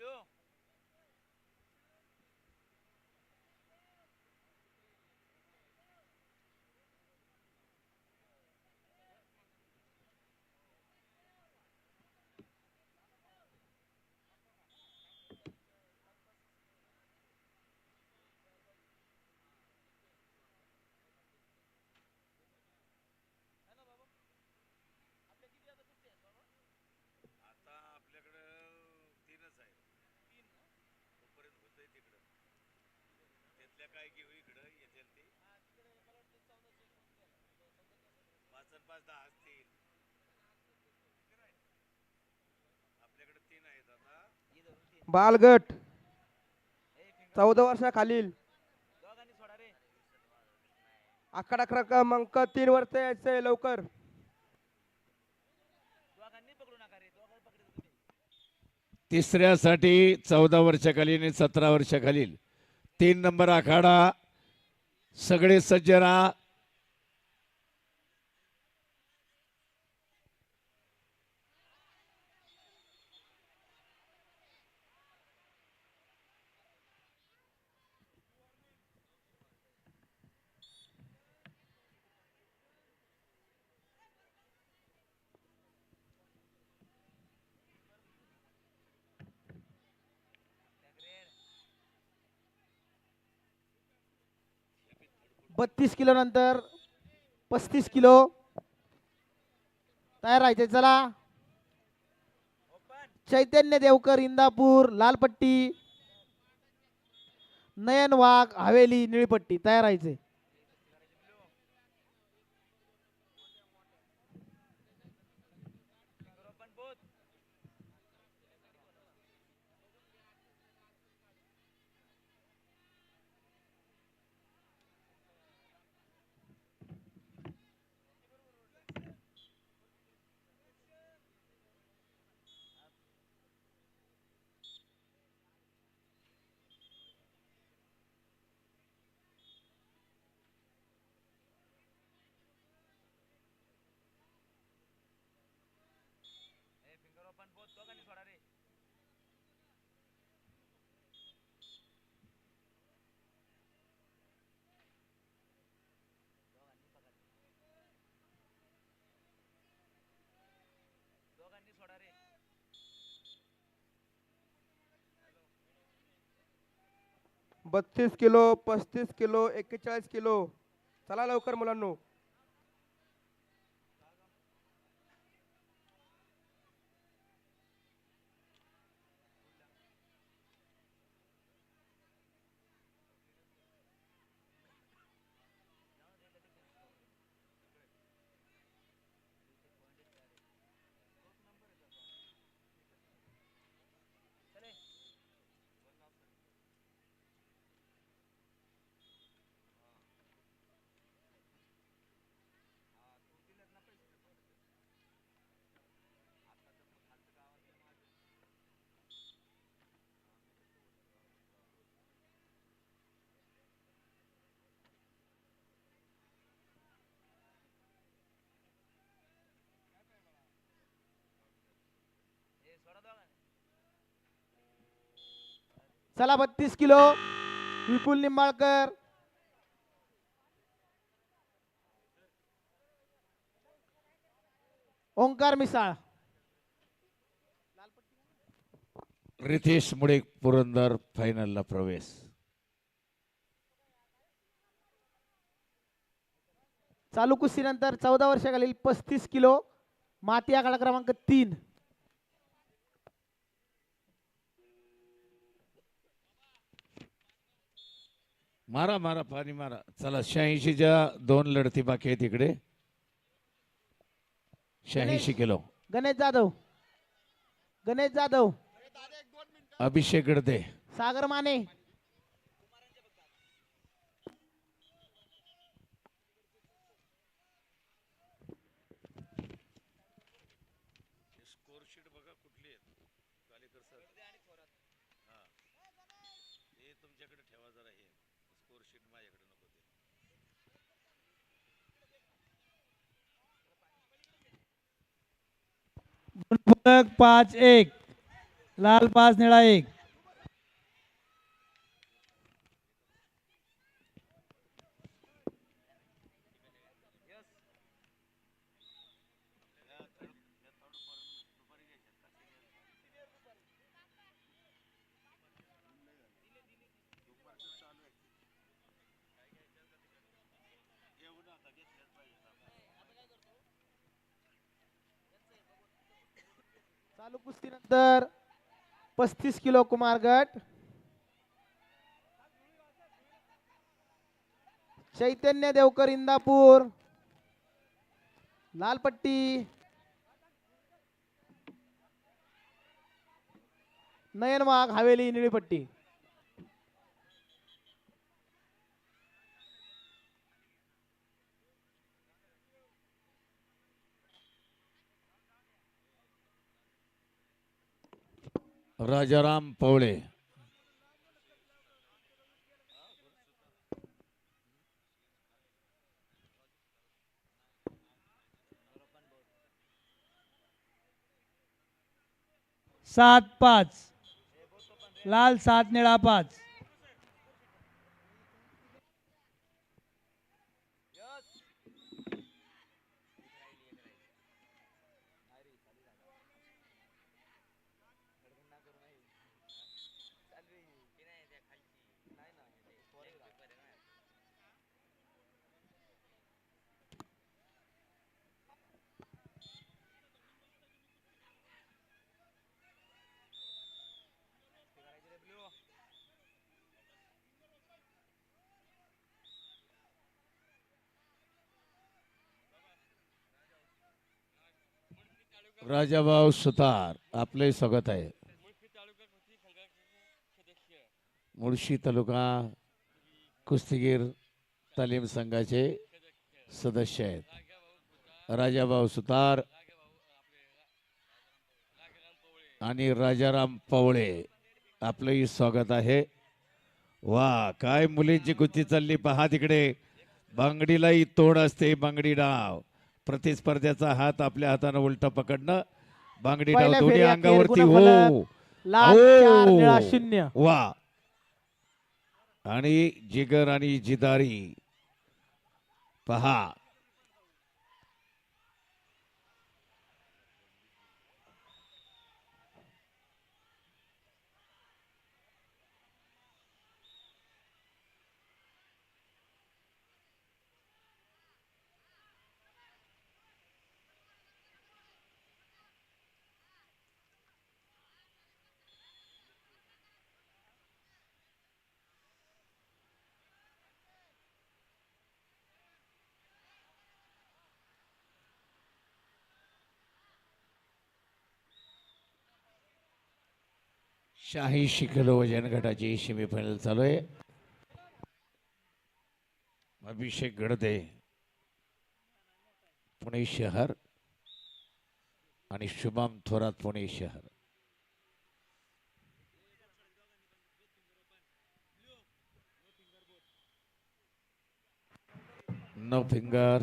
आता काय घेऊ इकडं येतील ते. पाच आणि पाच दहा असतील. आपल्याकडे तीन आहेत आता. बालगट. चौदा वर्षाखालील. अकरा अकरा क्रमांक तीन वर्ष यायचंय लवकर. तिसऱ्यासाठी चौदा वर्षाखालील आणि सतरा वर्षाखालील. तीन नंबर आखाडा. सगळे सज्ज राहा. बत्तीस किलो नंतर पस्तीस किलो. तयार राहायचे चला. चैतन्य देवकर इंदापूर लालपट्टी नयन वाघ हवेली निळपट्टी तयार राहायचे बत्तीस किलो पस्तीस किलो एक्केचाळीस किलो. चला लवकर मुलांनो. चला बत्तीस किलो. विपुल निंबाळकर. ओंकार मिसाळ. रितेश मुळे पुरंदर फायनलला प्रवेश. चालू कुस्तीनंतर चौदा वर्षाखालील पस्तीस किलो. माती आकडा क्रमांक तीन. मारा मारा पाणी मारा. चला शहाऐंशीच्या दोन लढती बाकी आहेत इकडे. शहाऐंशी किलो. गणेश जाधव. गणेश जाधव. अभिषेक गडदे. सागर माने. शीट माझ्याकडे नको ते. पाच एक लाल पाच निळा एक. चालू कुस्तीनंतर पस्तीस किलो कुमार गट चैतन्य देवकर इंदापूर. लाल पट्टी नयन वाघ हवेली निळी राजाराम पवळे. सात पाच. लाल सात निळा पाच. राजाभाऊ सुतार आपले स्वागत आहे. मुळशी तालुका कुस्तीगीर तालीम संघाचे सदस्य आहेत. राजाभाऊ सुतार आणि राजाराम पवळे आपलंही स्वागत आहे. वा काय मुलींची कुस्ती चालली. पहा तिकडे. बांगडीलाही तोड असते बांगडी डाव. प्रतिस्पर्ध्याचा हात आपल्या हातानं उलट पकडणं. बांगडी डाव पहिल्या दोन्ही अंगावरती. निर्गुण हो. लाल चार निळा हो. शून्य. वा. आणि जिगर आणि जिदारी. पहा. शाही किलो वजन गटाची सेमीफायनल चालू आहे. अभिषेक गडदे पुणे शहर आणि शुभम थोरात पुणे शहर. No finger